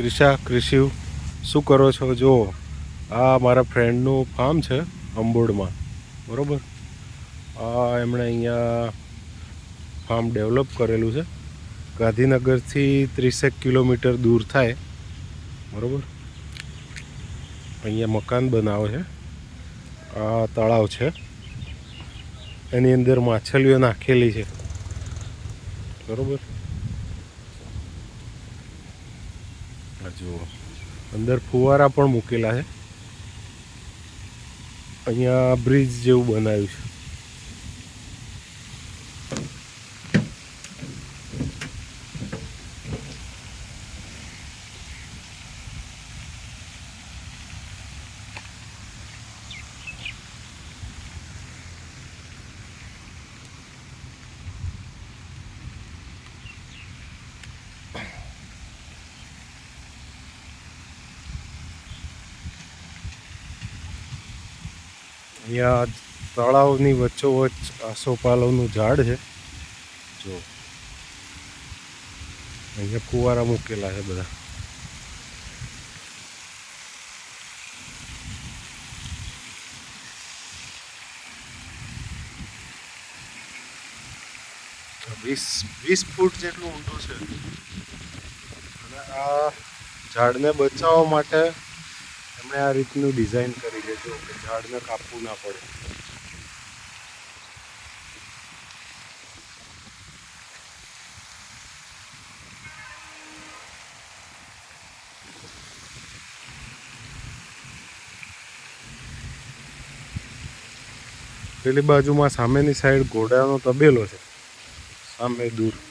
ક્રિશા ક્રિશિવ શું કરો છો? જુઓ, આ મારા ફ્રેન્ડનું ફાર્મ છે, અંબોડમાં. બરાબર? આ એમણે અહીંયા ફાર્મ ડેવલપ કરેલું છે. ગાંધીનગરથી ત્રીસેક કિલોમીટર દૂર થાય. બરાબર? અહીંયા મકાન બનાવે છે. આ તળાવ છે. એની અંદર માછલીઓ નાખેલી છે. બરોબર આ જુઓ. અંદર ફુવારા પણ મૂકેલા છે. અહીંયા બ્રિજ જેવું બનાવ્યું છે. અહીંયા તળાવની વચ્ચોવચ્ચ આસોપાલવનું ઝાડ છે. જો. અહીંયા કુવારા મૂકેલા છે બધા. વીસ વીસ ફૂટ જેટલું ઊંડું છે. અને આ ઝાડને બચાવવા માટે એમણે આ રીતનું ડિઝાઇન કરી છે કે ઝાડને કાપવું ના પડે. પેલી બાજુમાં સામેની સાઈડ ઘોડાનો તબેલો છે. સામે દૂર.